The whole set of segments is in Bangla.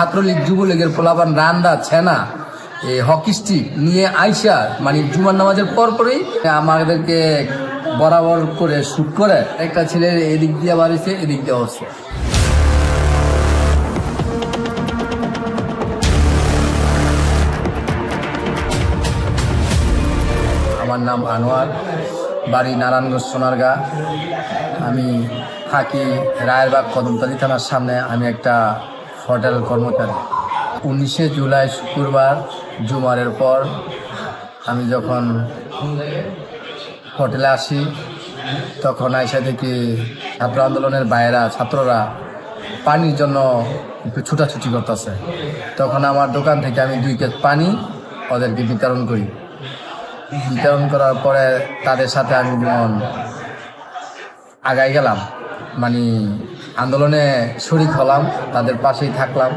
ছাত্রলীগ যুবলীগের পোলাপান রান্দা, ছেনা এই হকি স্টিক নিয়ে আইসা মানে জুমার নামাজের পর পরেই আমাদেরকে বরাবর করে শুট করে। একটা ছেলের এদিক দিয়ে বাড়িছে এদিক দিয়ে হচ্ছে আমার নাম আনোয়ার, বাড়ি নারায়ণগঞ্জ, সোনারগা। আমি থাকি রায়েরবাগ কদমতলী থানার সামনে। আমি একটা হোটেল কর্মচারী। উনিশে জুলাই শুক্রবার, জুমারের পর আমি যখন হোটেলে আসি, তখন আইসা দেখি ছাত্র আন্দোলনের বাইরা ছাত্ররা পানির জন্য একটু ছুটাছুটি করতেছে। তখন আমার দোকান থেকে আমি দুই কেজ পানি ওদেরকে বিতরণ করি। বিতরণ করার পরে তাদের সাথে আমি যেমন আগাই গেলাম মানে আন্দোলনে শরিক হলাম, তাদের পাশেই থাকলাম।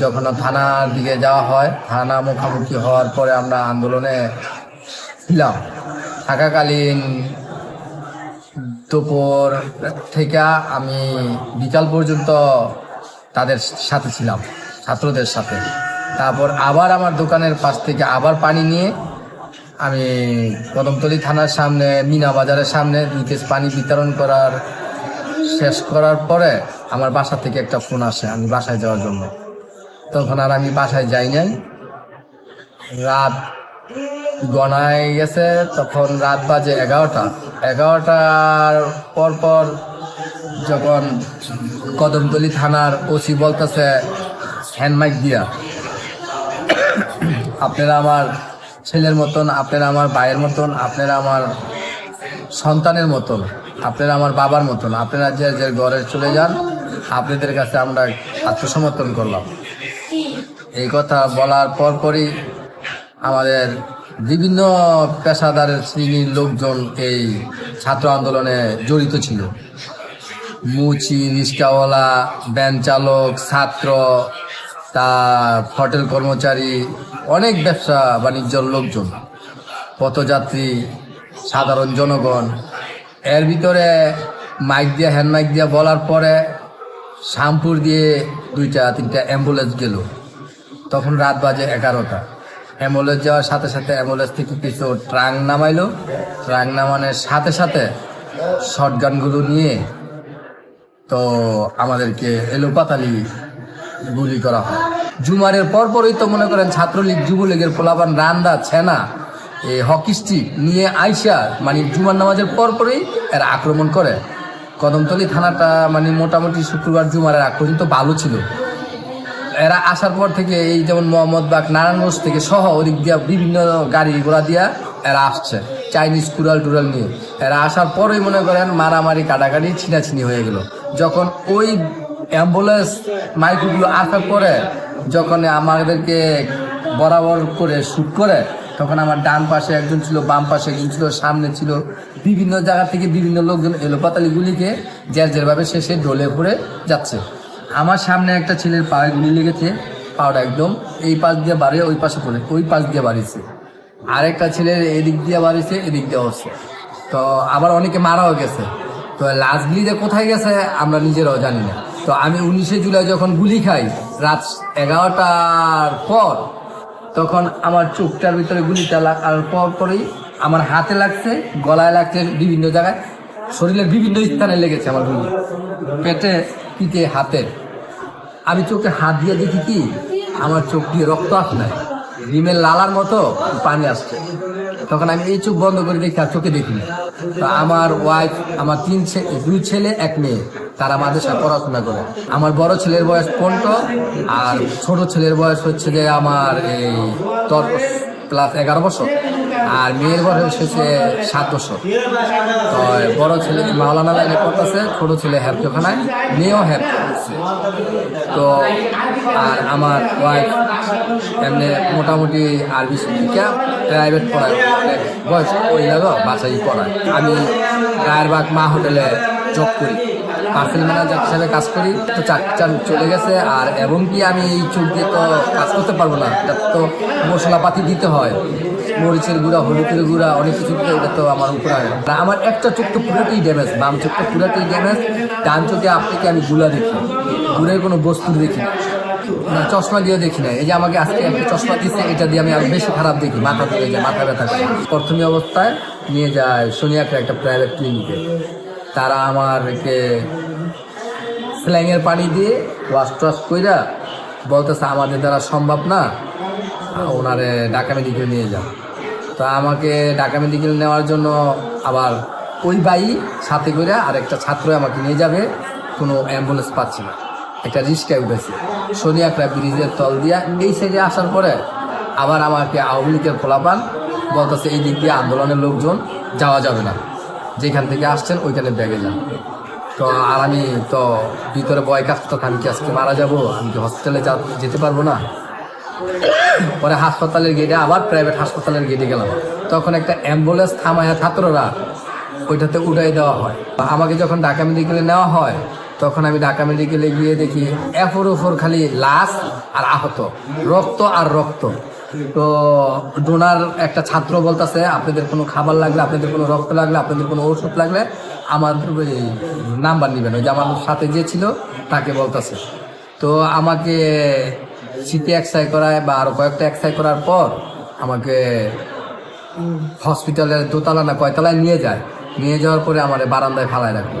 যখন থানার দিকে যাওয়া হয়, থানা মুখোমুখি হওয়ার পরে আমরা আন্দোলনে ছিলাম। থাকাকালীন দুপুর থেকে আমি বিকাল পর্যন্ত তাদের সাথে ছিলাম, ছাত্রদের সাথে। তারপর আবার আমার দোকানের পাশ থেকে আবার পানি নিয়ে আমি কদমতলী থানার সামনে, মিনা বাজারের সামনে দুই পানি বিতরণ করার শেষ করার পরে আমার বাসা থেকে একটা ফোন আসে আমি বাসায় যাওয়ার জন্য। তখন আর আমি বাসায় যাই নাই। রাত গনায় গেছে, তখন রাত বাজে এগারোটা। এগারোটার পর পর যখন কদমতলি থানার ওসি বলতেছে, হ্যান্ড মাইক দিয়া। আপনারা আমার ছেলের মতন, আপনারা আমার ভাইয়ের মতন, আপনারা আমার সন্তানের মতন। আপনারা আমার বাবার মতন, আপনারা যে যে ঘরে চলে যান, আপনাদের কাছে আমরা আত্মসমর্পণ করলাম। এই কথা বলার পরপরই আমাদের বিভিন্ন পেশাদারের শ্রেণির লোকজন এই ছাত্র আন্দোলনে জড়িত ছিল। মুচি রিক্সাওয়ালা ভ্যান চালক, ছাত্র তা হোটেল কর্মচারী, অনেক ব্যবসা বাণিজ্যর লোকজন, পথযাত্রী, সাধারণ জনগণ এর ভিতরে মাইক দিয়ে হ্যান্ড মাইক দিয়ে বলার পরে শ্যামপুর দিয়ে দুইটা, তিনটা অ্যাম্বুলেন্স গেল। তখন রাত বাজে এগারোটা। অ্যাম্বুলেন্স যাওয়ার সাথে সাথে অ্যাম্বুলেন্স থেকে কিছু ট্রাঙ্ক নামাইলো। ট্রাঙ্ক নামানোর সাথে সাথে শটগানগুলো নিয়ে তো আমাদেরকে এলোপাতালি গুলি করা হয়। জুমারের পরপরই তো মনে করেন ছাত্রলীগ, যুবলীগের পোলাপান রান্দা, ছেনা হকি স্টিক নিয়ে আইসা মানে জুমার নামাজের পরপরই এরা আক্রমণ করে। কদমতলী থানাটা মানে মোটামুটি শুক্রবার জুমারের আগ পর্যন্ত ভালো ছিল। এরা আসার পর থেকে এই যেমন মোহাম্মদবাগ নারায়ণগঞ্জ থেকে সহ ওদিক দিয়া বিভিন্ন গাড়ি ঘোড়া দিয়া এরা আসছে, চাইনিজ কুড়াল টুরাল নিয়ে। এরা আসার পরেই মনে করেন মারামারি, কাটাকাটি, ছিনাছিনি হয়ে গেল। যখন ওই অ্যাম্বুলেন্স মাইকগুলো আসার পরে যখন আমাদেরকে বরাবর করে শ্যুট করে তখন আমার ডান পাশে একজন ছিল, বাম পাশে একজন ছিল, সামনে ছিল। বিভিন্ন জায়গা থেকে বিভিন্ন লোকজন এলোপাতালি গুলিকে যার যেভাবে সে সে পড়ে যাচ্ছে। আমার সামনে একটা ছেলের পায়ে গুলি লেগেছে পাওটা একদম এই পাশ দিয়ে বাড়ি, ওই পাশে পড়ে, ওই পাশ দিয়ে বাড়িছে আরেকটা ছেলের এদিক দিয়ে বাড়িছে এদিক দিয়ে হচ্ছে। তো আবার অনেকে মারাও গেছে। তো লাস্টলি যে কোথায় গেছে, আমরা নিজেরাও জানি না। তো আমি উনিশে জুলাই যখন গুলি খাই, রাত এগারোটার পর তখন আমার চোখটার ভিতরে গুলিটা লাগার পর পরেই আমার হাতে লাগছে, গলায় লাগছে বিভিন্ন জায়গায়। শরীরের বিভিন্ন স্থানে লেগেছে আমার গুলি। পেটে, পিঠে, হাতে। আমি চোখে হাত দিয়ে দেখি কি, আমার চোখ দিয়ে রক্ত আসে নাই রিমের লালার মতো পানি আসছে। তখন আমি এই চোখ বন্ধ করে দেখি আর চোখে দেখি তো আমার ওয়াইফ আমার তিন দুই ছেলে, এক মেয়ে। তারা মাদ্রাসায় পড়াশোনা করে। আমার বড় ছেলের বয়স পনেরো, আর ছোট ছেলের বয়স হচ্ছে যে আমার এই দশ প্লাস এগারো বছর। আর মেয়ের বয়স হচ্ছে সাত বছর। তো বড় ছেলে মাওলানা লাইনে পড়তেছে, ছোট ছেলে হ্যাপখানায় মেয়েও হ্যাপ করছে তো আর আমার ওয়াইফ এমনি মোটামুটি আরবি শিক্ষিকা প্রাইভেট পড়ায়। বয়স ওই লাগো বাসাই পড়ায়। আমি রায়েরবাগ মা হোটেলে জব করি। পার্সেল ম্যানেজার হিসাবে কাজ করি, তো চাকরি চলে গেছে। আর এবং কি আমি এই চোখ দিয়ে তো কাজ করতে পারব না, এটা তো মশলাপাতি দিতে হয়। মরিচের গুঁড়া, হলুদের গুঁড়া, অনেক কিছু এটা তো আমার উপরে হয়। আমার একটা চোখ তো পুরোটাই ড্যামেজ, বাম চোখটা পুরোটাই ড্যামেজ, ডান চোখে আপনাকে আমি গুলা দেখি। গুড়ের কোনো বস্তু দেখি না। চশমা দিয়ে দেখি না। এই যে আমাকে আজকে একটা চশমা দিচ্ছে, এটা দিয়ে আমি আরও বেশি খারাপ দেখি, মাথা ধরে যায়, মাথা ব্যথা প্রথমে অবস্থায় নিয়ে যায় সোনিয়াকে একটা প্রাইভেট ক্লিনিকে তারা আমারকে স্ল্যাংয়ের পানি দিয়ে ওয়াশ টোয়াশ কইরা বলতেছে, আমাদের দ্বারা সম্ভব না ওনারে ঢাকা মেডিকেল নিয়ে যাও। তো আমাকে ঢাকা মেডিকেল নেওয়ার জন্য আবার ওই ভাই সাথে করে আর একটা ছাত্র আমাকে নিয়ে যাবে, কোনো অ্যাম্বুলেন্স পাচ্ছি না। একটা রিক্সায় উঠেছে। সোনিয়াকড়া ব্রিজের তল দিয়া এই সাইডে আসার পরে আবার আমাকে আওয়ামী লীগের ফলাপান বলতেছে, এই দিক দিয়ে আন্দোলনের লোকজন যাওয়া যাবে না। যেখান থেকে আসছেন, ওইখানে ব্যাগে যান। তো আর আমি তো ভিতরে বয় কাজ তো আমি কি আজকে মারা যাব? আমি কি হসপিটালে যেতে পারব না? পরে হাসপাতালের গেটে আবার প্রাইভেট হাসপাতালের গেটে গেলাম। তখন একটা অ্যাম্বুলেন্স থামায় ছাত্ররা, ওইটাতে উঠাই দেওয়া হয়। আমাকে যখন ঢাকা মেডিকেলে নেওয়া হয়, তখন আমি ঢাকা মেডিকেলে গিয়ে দেখি এফোর ওফর খালি লাশ আর আহত, রক্ত আর রক্ত। তো ডোনার একটা ছাত্র বলতেছে, আপনাদের কোনো খাবার লাগলে, আপনাদের কোনো রক্ত লাগলে, আপনাদের কোনো ওষুধ লাগলে আমার ওই নাম্বার নেবেন। ওই যে আমার সাথে যে ছিল, তাকে বলতেছে। তো আমাকে সিটি এক্সাই করায় বা আরও কয়েকটা এক্সাই করার পর আমাকে হসপিটালের দোতলা না কয়তলায় নিয়ে যায়। নিয়ে যাওয়ার পরে আমার বারান্দায় ফালায় রাখল।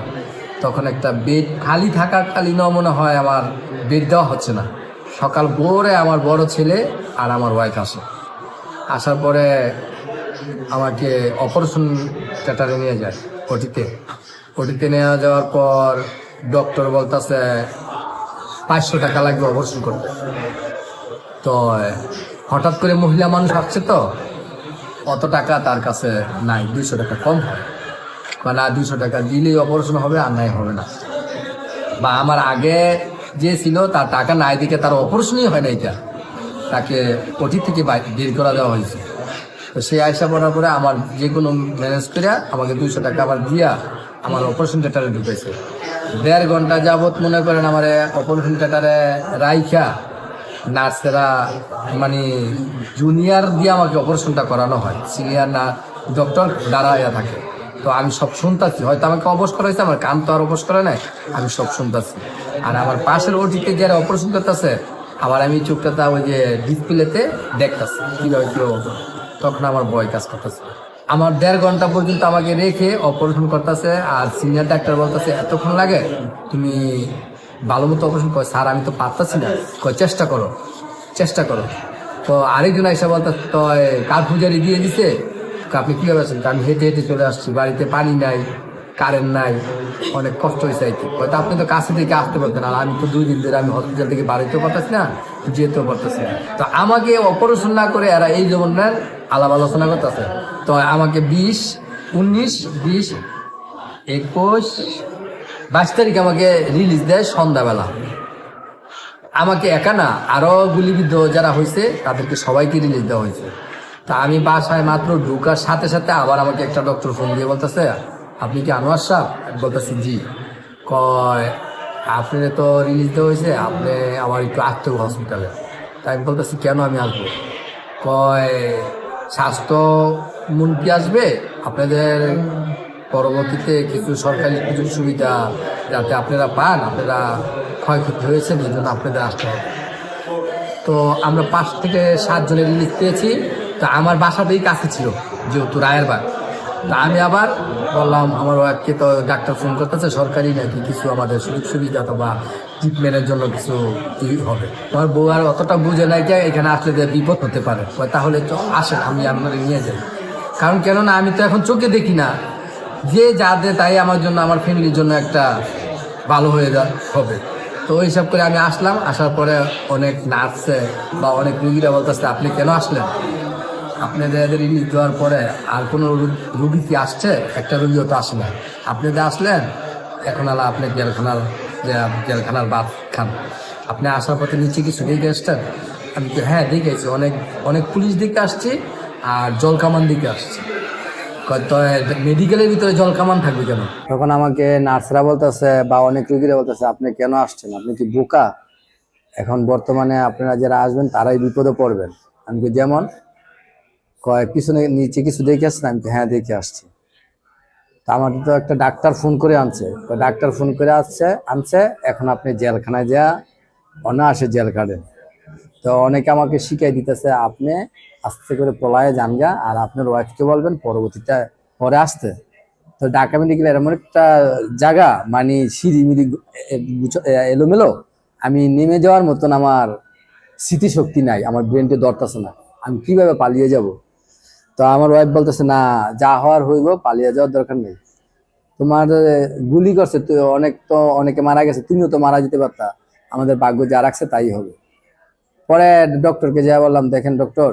তখন একটা বেড খালি থাকাকালীনও মনে হয় আমার বেড দেওয়া হচ্ছে না। সকাল ভোরে আমার বড় ছেলে আর আমার ওয়াইফ আসে আসার পরে আমাকে অপারেশন থিয়েটারে নিয়ে যায় ওটিতে ওটিতে নিয়ে যাওয়ার পর ডক্টর বলতেছে, পাঁচশো টাকা লাগবে অপারেশন করতে। তো, হঠাৎ করে মহিলা মানুষ আসছে তো, অত টাকা তার কাছে নাই, দুইশো টাকা কম হয়। বা না, দুইশো টাকা দিলেই অপারেশন হবে, আর নাই, হবে না। বা আমার আগে যে ছিল, তার টাকা নাই দিকে তার অপারেশনই হয় না এটা। তাকে ওটি থেকে বের করা দেওয়া হয়েছে। তো সেই আয়সা পড়ার পরে আমার যে কোনো ম্যানেজ করে আমাকে দুইশো টাকা আবার দিয়া আমার অপারেশন থিয়েটারে ঢুকেছে দেড় ঘণ্টা যাবত মনে করেন আমার অপারেশন থিয়েটারে রাইখা নার্সেরা মানে জুনিয়র দিয়ে আমাকে অপারেশনটা করানো হয়। সিনিয়র না ডক্টর দাঁড়াইয়া থাকে। তো আমি সব শুনতাছি। হয়তো আমাকে অবশ করা হয়েছে, আমার কান তো আর অবশ করে নাই। আমি সব শুনতাছি। আর আমার পাশের ওটিতে যারা অপারেশন করতেছে, আবার আমি চোখটাতে ওই যে ডিসপ্লেতে দেখতাছি, কীভাবে কি অবস্থা। তখন আমার ভয় কাজ করতেছে। আমার দেড় ঘণ্টা পর্যন্ত আমাকে রেখে অপারেশন করতেছে, আর সিনিয়র ডাক্তার বলতেছে, এতক্ষণ লাগে? তুমি ভালো মতো অপারেশন করো স্যার, আমি তো পারতাছি না। কয়, চেষ্টা করো। চেষ্টা করো। তো আরেকজন এসে বলতে তো কার পূজারি দিয়ে দিছে? আপনি কীভাবে আছেন? আমি হেঁটে হেঁটে চলে আসছি, বাড়িতে পানি নাই কারেন্ট নাই, অনেক কষ্ট হয়েছে আর কি। হয়তো আপনি তো কাছে থেকে আসতে পারতেন, আর আমি তো দুই দিন ধরে আমি হসপিটাল থেকে বাড়িতেও পারতেছি না, যেতেও পারতেছি না। তো আমাকে অপারেশন না করে এরা এই নেন আলাপ আলোচনা করতেছে। তো আমাকে বিশ, উনিশ, বিশ, একুশ, বাইশ তারিখ আমাকে রিলিজ দেয় সন্ধ্যাবেলা। আমাকে একা না আরও গুলিবিদ্ধ যারা হয়েছে, তাদেরকে সবাইকে রিলিজ দেওয়া হয়েছে। তা আমি বাসায় মাত্র ঢুকার সাথে সাথে আবার আমাকে একটা ডক্টর ফোন দিয়ে বলতেছে, আপনি কি আনোয়ার সাহ বলতেছি, জি। কয় আপনি তো রিলিজ দেওয়া হয়েছে, আপনি আমার একটু আসতে হবে হসপিটালে তাই আমি বলতেছি, কেন আমি আসব? কয়, স্বাস্থ্য মন্ত্রী আসবে, আপনাদের পরবর্তীতে কিছু সরকারি কিছু সুবিধা যাতে আপনারা পান, আপনারা ক্ষয়ক্ষতি হয়েছে এই জন্য আপনাদের আসতে হবে। তো আমরা পাঁচ থেকে সাত জনের রিলিজ পেয়েছি। তো আমার বাসাতেই কাছে ছিল, যেহেতু রায়ের বাগ তা আমি আবার বললাম, আমার ওয়াইফকে তো ডাক্তার ফোন করতেছে, সরকারি নাকি কিছু আমাদের সুযোগ সুবিধা অথবা ট্রিটমেন্টের জন্য কিছু ই হবে? আমার বউ আর অতটা বুঝে নাই যে এখানে আসলে যে বিপদ হতে পারে। তাহলে তো আসেন, আমি আপনাকে নিয়ে যাই। কারণ কেননা, আমি তো এখন চোখে দেখি না। যে যা দেয় তাই আমার জন্য, আমার ফ্যামিলির জন্য একটা ভালো হয়ে যা, হবে। তো ওই হিসাব করে আমি আসলাম। আসার পরে অনেক নার্সে বা অনেক রুগীরা বলতেছে, আপনি কেন আসলেন? আপনাদের রিলিজ দেওয়ার পরে আর কোনো রুগী কি আসছে? একটা রুগীও তো আসে না। আপনি যে আসলেন, এখন আলা আপনি জেলখানার জেলখানার ভাত খান। আপনি আসার পথে নিচে কিছু দেখে আসছেন? আমি হ্যাঁ দেখে আসছি অনেক অনেক পুলিশ দিকে আসছি আর জলকামান দিকে আসছি। মেডিকেলের ভিতরে জল কামান থাকবে কেন? তখন আমাকে নার্সরা বলতেছে বা অনেক রুগীরা বলতেছে, আপনি কেন আসছেন? আপনি কি বোকা? এখন বর্তমানে আপনারা যারা আসবেন, তারাই বিপদে পড়বেন। আমি যেমন কয়, পিছনে, নিচে কিছু দেখে আসছেন আমি হ্যাঁ দেখে আসছি। তা আমাকে তো একটা ডাক্তার ফোন করে আনছে। ডাক্তার ফোন করে আসছে, আনছে, এখন আপনি জেলখানায় যা, অনায়াসে জেল কাটেন। তো অনেকে আমাকে শিখাই দিতেছে, আপনি আস্তে করে পলায়ে যান গা, আর আপনার ওয়াইফকে বলবেন পরবর্তীতে পরে আসতে। তো ঢাকা মেডিকেল এমন একটা জায়গা মানে সিঁড়ি সিঁড়িমিড়ি এলোমেলো, আমি নেমে যাওয়ার মতন আমার স্মৃতিশক্তি নাই, আমার ব্রেনটে দরতাছে না। আমি কীভাবে পালিয়ে যাব? তো আমার ওয়াইফ বলতেছে, না, যা হওয়ার হইব, পালিয়ে যাওয়ার দরকার নেই। তোমার গুলি করছে, তো অনেক তো অনেকে মারা গেছে তুমিও তো মারা যেতে পারতা। আমাদের ভাগ্য যা রাখছে, তাই হবে। পরে ডক্টরকে যা বললাম, দেখেন ডক্টর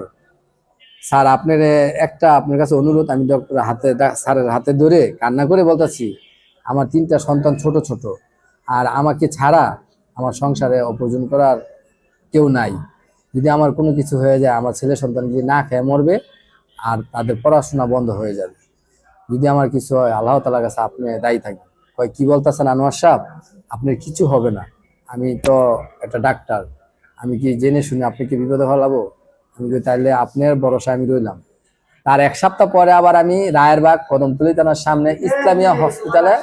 স্যার, আপনার একটা আপনার কাছে অনুরোধ, আমি ডক্টর হাতে স্যারের হাতে ধরে কান্না করে বলতেছি, আমার তিনটা সন্তান ছোট ছোট, আর আমাকে ছাড়া আমার সংসারে অর্জন করার কেউ নাই। যদি আমার কোনো কিছু হয়ে যায়, আমার ছেলে সন্তান যদি না খেয়ে মরবে আর তাদের পড়াশোনা বন্ধ হয়ে যাবে। যদি আমার কিছু হয়, আল্লাহ তালার কাছে আপনি দায়ী থাকবেন। কয়, কি বলতেছেন আনোয়ার সাহেব? আপনার কিছু হবে না। আমি তো একটা ডাক্তার। আমি কি জেনে শুনে আপনি কি বিপদে ফেলাবো? আমি তাইলে আপনার ভরসা আমি রইলাম। তার এক সপ্তাহ পরে আবার আমি রায়েরবাগ কদমতলি থানার সামনে ইসলামিয়া হসপিটালে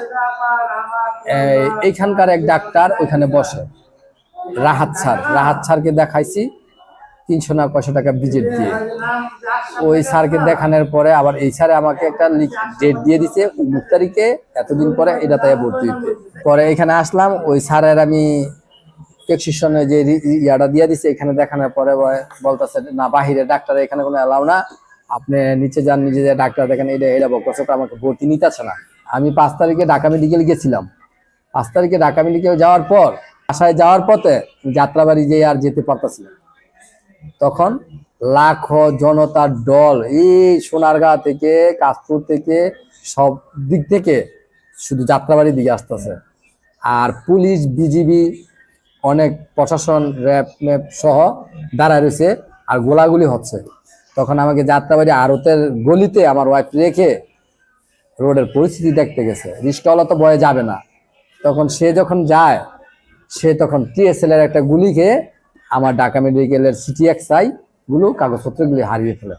এইখানকার এক ডাক্তার ওইখানে বসে। রাহাত স্যার, রাহাত স্যারকে দেখাইছি। তিনশো না কয়শো টাকা ভিজিট দিয়ে। ওই স্যারকে দেখানোর পরে আবার এই স্যারে আমাকে একটা ডেট দিয়ে দিছে মুখ তারিখে, এতদিন পরে এটা তাই ভর্তি হইতে পরে এখানে আসলাম, ওই স্যারের আমি প্রেসক্রিপশনে যে ইয়াটা দিয়ে দিছে এখানে দেখানোর পরে বলতেছে না, বাহিরে ডাক্তার এখানে কোনো এলাও না। আপনি নিচে যান, নিজে যে ডাক্তার দেখেন এটা এটা বকছে আমাকে ভর্তি নিতেছে না। আমি পাঁচ তারিখে ঢাকা মেডিকেল গেছিলাম। পাঁচ তারিখে ঢাকা মেডিকেল যাওয়ার পর, বাসায় যাওয়ার পথে যাত্রাবাড়ি যেয়ে আর যেতে পারতাছি না। তখন লাখো জনতার দল, এই সোনারগাঁ থেকে, কাশপুর থেকে, সব দিক থেকে শুধু যাত্রাবাড়ির দিকে আসতেছে। আর পুলিশ, বিজিবি, অনেক প্রশাসন, র্যাব ম্যাপ সহ দাঁড়ায় রয়েছে আর গোলাগুলি হচ্ছে। তখন আমাকে যাত্রাবাড়ি আড়তের গলিতে আমার ওয়াইফ রেখে রোডের পরিস্থিতি দেখতে গেছে। রিস্কওয়ালা তো বয়ে যাবে না। তখন সে যখন যায়, সে তখন টিএসএল এর একটা গুলি খেয়ে আমার ঢাকা মেডিকেলের সিটি এক্সআই গুলো কাগজপত্রগুলি হারিয়ে ফেলে।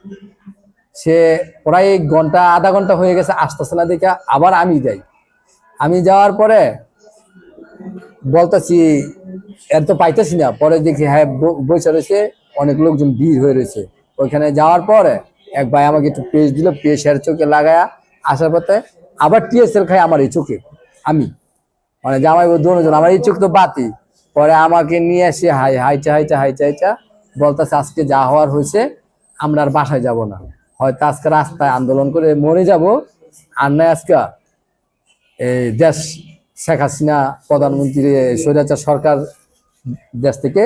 সে প্রায় ঘণ্টা, আধা ঘণ্টা হয়ে গেছে, আসতেছে না দেখে আবার আমি যাই। আমি যাওয়ার পরে বলতেছি, এর তো পাইতেছি না। পরে দেখি হ্যাঁ ব- বসে রয়েছে, অনেক লোকজন ভিড় হয়ে রয়েছে। ওইখানে যাওয়ার পরে এক ভাই আমাকে একটু পেস্ট দিল, পেস্ট এর চোখে লাগায়া আসার পথে আবার টিএসএল খাই আমার এই চোখে, আমি। মানে জামাই বউ দুজন আমার এই চোখ তো বাতি। পরে আমাকে নিয়ে এসে হাই হাইটা হাইটা হাইটা হাইটা বলতেছে, আজকে যা হওয়ার হয়েছে, আমরা আর বাসায় যাব না। হয়তো আজকে রাস্তায় আন্দোলন করে মরে যাব। আর নয় আজকে এই দেশ, শেখ হাসিনা প্রধানমন্ত্রী স্বৈরাচার সরকার দেশ থেকে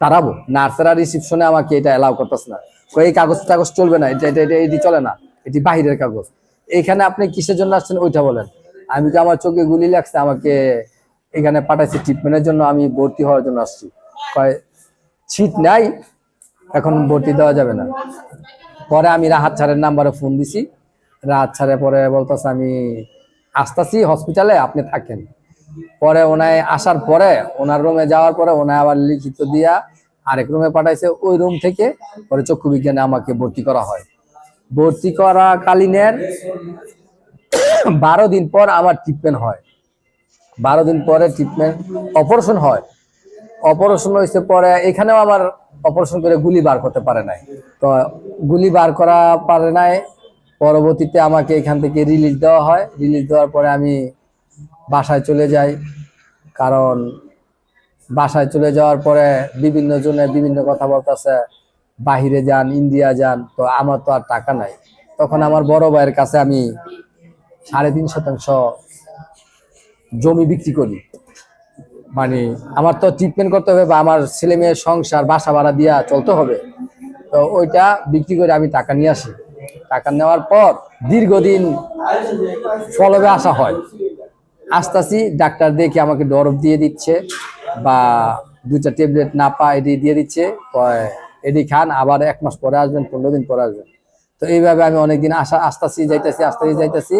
তাড়াবো। নার্সারা রিসিপশনে আমাকে এটা এলাও করতেছে না। এই কাগজ টাগজ চলবে না। এটা এটা এটা, এটি চলে না। এটি বাহিরের কাগজ। এইখানে আপনি কিসের জন্য আসছেন ওইটা বলেন। আমি তো আমার চোখে গুলি লাগছে, আমাকে এখানে পাঠাইছি ট্রিটমেন্টের জন্য, আমি ভর্তি হওয়ার জন্য আসছি। কয়, ছিট নাই, এখন ভর্তি দেওয়া যাবে না। পরে আমি রাহাত ছাড়ের নাম্বারে ফোন দিছি। রাহাত ছাড়ে পরে বলতেছে, আমি আসতাছি হসপিটালে আপনি থাকেন। পরে ওনায় আসার পরে, ওনার রুমে যাওয়ার পরে, ওনায় আবার লিখিত দিয়া আরেক রুমে পাঠাইছে। ওই রুম থেকে পরে চক্ষু বিজ্ঞানে আমাকে ভর্তি করা হয়। ভর্তি করা কালীনের বারো দিন পর আমার ট্রিটমেন্ট হয়। বারো দিন পরে ট্রিটমেন্ট অপারেশন হয়। অপারেশন হয়েছে পরে, এখানেও আমার অপারেশন করে গুলি বার করতে পারে নাই। তো গুলি বার করা পারে নাই, পরবর্তীতে আমাকে এখান থেকে রিলিজ দেওয়া হয়। রিলিজ দেওয়ার পরে আমি বাসায় চলে যাই। কারণ বাসায় চলে যাওয়ার পরে বিভিন্ন জনে বিভিন্ন কথা বলতেছে, বাহিরে যান ইন্ডিয়া যান। তো আমার তো আর টাকা নাই। তখন আমার বড় ভাইয়ের কাছে আমি সাড়ে তিন শতাংশ জমি বিক্রি করি। মানে আমার তো ট্রিটমেন্ট করতে হবে বা আমার ছেলে মেয়ের সংসার, বাসা ভাড়া দিয়া চলতে হবে। তো ওইটা বিক্রি করে আমি টাকা নিয়ে আসি। টাকা নেওয়ার পর দীর্ঘদিন ফলবে আসা হয়। আসতাছি, ডাক্তার দেখে আমাকে ডরব দিয়ে দিচ্ছে বা দুটা ট্যাবলেট না পা এটি দিয়ে দিচ্ছে এটি খান, আবার এক মাস পরে আসবেন, পনেরো দিন পরে আসবেন। তো এইভাবে আমি অনেকদিন আসা আসতাছি, যাইতাছি, আসতেছি, যাইতাছি।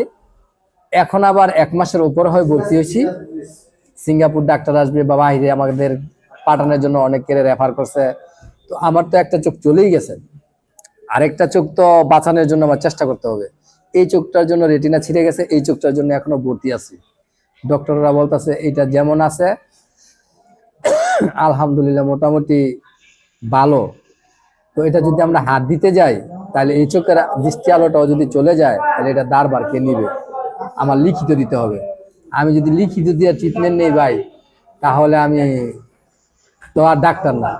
এখন আবার এক মাসের উপর হয়ে ভর্তি হয়েছি। সিঙ্গাপুর ডাক্তার আসবে বা বাইরে আমাদের পাঠানোর জন্য অনেকের রেফার করছে। তো আমার তো একটা চোখ চলেই গেছে। আরেকটা চোখ তো বাঁচানোর জন্য আমার চেষ্টা করতে হবে। এই চোখটার জন্য রেটিনা ছিঁড়ে গেছে, এই চোখটার জন্য এখনও ভর্তি আছি। ডক্টররা বলতেছে এটা যেমন আছে, আলহামদুলিল্লাহ মোটামুটি ভালো। তো এটা যদি আমরা হাত দিতে যাই, তাহলে এই চোখের দৃষ্টি আলোটাও যদি চলে যায়, তাহলে এটা দারবার কে নিবে। আমার লিখিত দিতে হবে। আমি যদি লিখিত দিয়ে ট্রিটমেন্ট নেই ভাই, তাহলে আমি তো আর ডাক্তার না।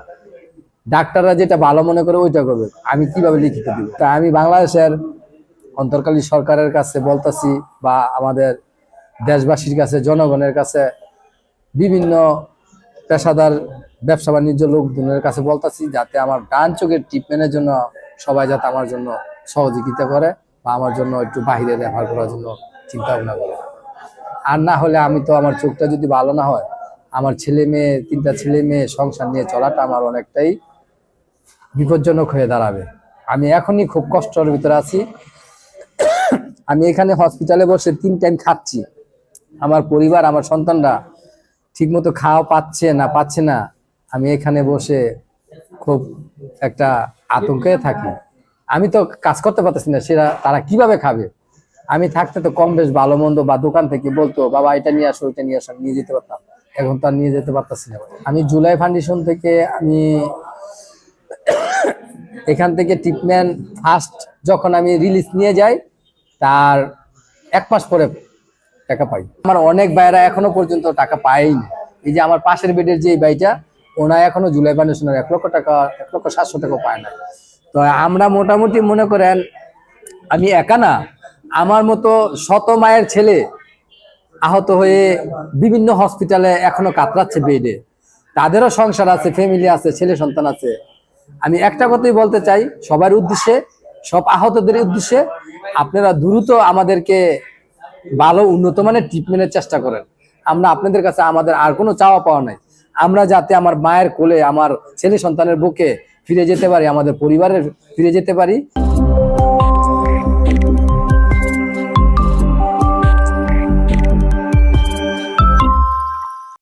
ডাক্তাররা যেটা ভালো মনে করে ওইটা করবে। আমি কীভাবে লিখিত দিব? তা আমি বাংলাদেশের অন্তর্কালী সরকারের কাছে বলতাছি বা আমাদের দেশবাসীর কাছে, জনগণের কাছে, বিভিন্ন পেশাদার, ব্যবসা বাণিজ্য লোকজনের কাছে বলতাছি যাতে আমার ডান চোখের ট্রিটমেন্টের জন্য সবাই যাতে আমার জন্য সহযোগিতা করে বা আমার জন্য একটু বাইরে রেফার করার জন্য চিন্তা ভাবনা করে। আর না হলে আমি তো আমার চোখটা যদি ভালো না হয়, আমার ছেলে মেয়ে, তিনটা ছেলে মেয়ে সংসার নিয়ে চলাটা আমার অনেকটাই বিপজ্জনক হয়ে দাঁড়াবে। আমি এখনই খুব কষ্টের ভিতরে আছি। আমি এখানে হসপিটালে বসে তিন টাইম খাচ্ছি। আমার পরিবার, আমার সন্তানরা ঠিকমতো খাওয়া পাচ্ছে না পাচ্ছে না। আমি এখানে বসে খুব একটা আতঙ্কে থাকি। আমি তো কাজ করতে পারতেছি না সেটা তারা কীভাবে খাবে? আমি থাকতে তো কম বেশ ভালো মন্দ বা দোকান থেকে বলতো, বাবা, এটা নিয়ে আসো, ওইটা নিয়ে আসো। নিয়ে যেতে পারতাম। এখন তো নিয়ে যেতে পারতাছি না আমি জুলাই ফাউন্ডেশন থেকে আমি এখান থেকে ট্রিটমেন্ট ফার্স্ট যখন আমি রিলিজ নিয়ে যাই, তার এক মাস পরে টাকা পাই। আমার অনেক ভাইরা এখনও পর্যন্ত টাকা পায়নি। এই যে আমার পাশের বেডের যে ভাইটা, ওনা এখনও জুলাই ফাউন্ডেশনের এক লক্ষ টাকা, এক লক্ষ সাতশো টাকা পায় না তো আমরা মোটামুটি মনে করেন, আমি একা না আমার মতো শত মায়ের ছেলে আহত হয়ে বিভিন্ন হসপিটালে এখনও কাতরাচ্ছে বেডে। তাদেরও সংসার আছে ফ্যামিলি আছে, ছেলে সন্তান আছে। আমি একটা কথাই বলতে চাই, সবার উদ্দেশ্যে, সব আহতদের উদ্দেশ্যে আপনারা দ্রুত আমাদেরকে ভালো উন্নত মানের ট্রিটমেন্টের চেষ্টা করেন। আমরা আপনাদের কাছে আমাদের আর কোনো চাওয়া পাওয়া নাই। আমরা যাতে আমার মায়ের কোলে, আমার ছেলে সন্তানের বুকে ফিরে যেতে পারি, আমাদের পরিবারের ফিরে যেতে পারি।